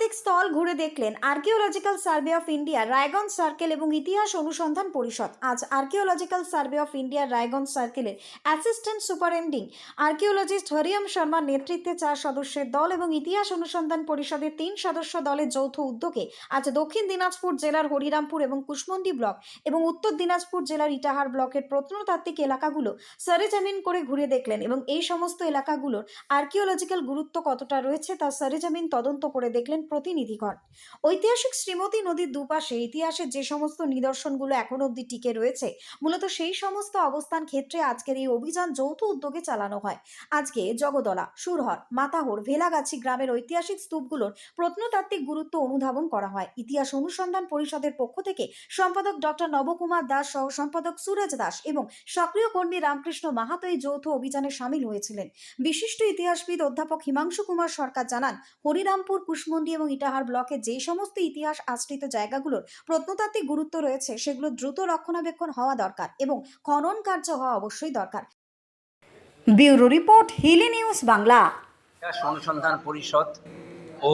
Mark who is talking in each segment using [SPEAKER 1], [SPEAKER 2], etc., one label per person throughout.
[SPEAKER 1] প্রত্নতাত্ত্বিক স্থল ঘুরে দেখলেন archaeological survey of India, Raiganj circle এবং ইতিহাস অনুসন্ধান পরিষদ। আজ আর্কিওলজিক্যাল সার্ভে অফ ইন্ডিয়ার রায়গঞ্জ সার্কেলের অ্যাসিস্ট্যান্ট সুপারেন্ডিং আর্কিওলজিস্ট হরিয়ম শর্মার নেতৃত্বে চার সদস্যের দল এবং ইতিহাস অনুসন্ধান পরিষদের তিন সদস্য দলের যৌথ উদ্যোগে আজ দক্ষিণ দিনাজপুর জেলার হরিরামপুর এবং কুশমন্ডি ব্লক এবং উত্তর দিনাজপুর জেলার ইটাহার ব্লকের প্রত্নতাত্ত্বিক এলাকাগুলো সরেজামিন করে ঘুরে দেখলেন এবং এই সমস্ত এলাকাগুলোর আর্কিওলজিক্যাল গুরুত্ব কতটা রয়েছে তা সরেজামিন তদন্ত করে দেখলেন প্রতিনিধিগণ। ঐতিহাসিক শ্রীমতী নদীর দুপাশে ইতিহাসের যে সমস্ত নিদর্শনগুলো এখন অবধি টিকে রয়েছে, মূলত সেই সমস্ত অবস্থান ক্ষেত্রে আজকের এই অভিযান যৌথ উদ্যোগে চালানো হয়। আজকে জগদলা, সুরহর, মাতাহর, ভেলাগাছি গ্রামের ঐতিহাসিক স্তূপগুলোর প্রত্নতাত্ত্বিক গুরুত্ব অনুধাবন করা হয়। ইতিহাস অনুসন্ধান পরিষদের পক্ষ থেকে সম্পাদক ডক্টর নবকুমার দাস সহ সম্পাদক সুরজ দাস এবং সক্রিয় কর্মী রামকৃষ্ণ মাহাতো এই যৌথ অভিযানে সামিল হয়েছিলেন। বিশিষ্ট ইতিহাসবিদ অধ্যাপক হিমাংশু কুমার সরকার জানান, হরিরামপুর কুশমন্ডি এবং ইটাহার ব্লকে যে সমস্ত ইতিহাস আশ্রিত জায়গাগুলোর প্রত্নতাত্ত্বিক গুরুত্ব রয়েছে, সেগুলো দ্রুত রক্ষণাবেক্ষণ হওয়া দরকার এবং খনন কার্য হওয়া অবশ্যই দরকার। Bureau report, Hili news Bangla.
[SPEAKER 2] অনুসন্ধান পরিষদ ও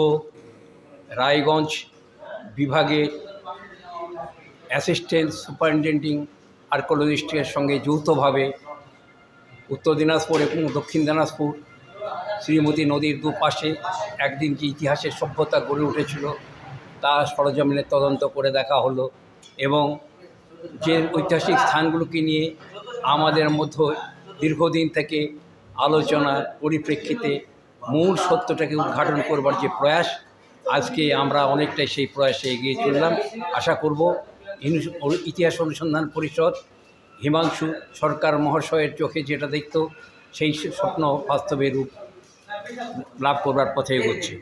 [SPEAKER 2] রায়গঞ্জ বিভাগের অ্যাসিস্ট্যান্ট সুপারিনটেন্ডিং আর্কোলজিস্টের সঙ্গে যৌথভাবে উত্তর দিনাজপুর এবং দক্ষিণ দিনাজপুর শ্রীমতী নদীর দুপাশে একদিন যে ইতিহাসের সভ্যতা গড়ে উঠেছিল, তা সরজমিনের তদন্ত করে দেখা হলো এবং যে ঐতিহাসিক স্থানগুলোকে নিয়ে আমাদের মধ্যে দীর্ঘদিন থেকে আলোচনার পরিপ্রেক্ষিতে মূল সত্যটাকে উদ্ঘাটন করবার যে প্রয়াস, আজকে আমরা অনেকটাই সেই প্রয়াসে এগিয়ে চললাম। আশা করব ইতিহাস অনুসন্ধান পরিষদ, হিমাংশু সরকার মহাশয়ের চোখে যেটা দেখত, সেই স্বপ্ন বাস্তবে রূপ লাভ করবার পথে এগোচ্ছে।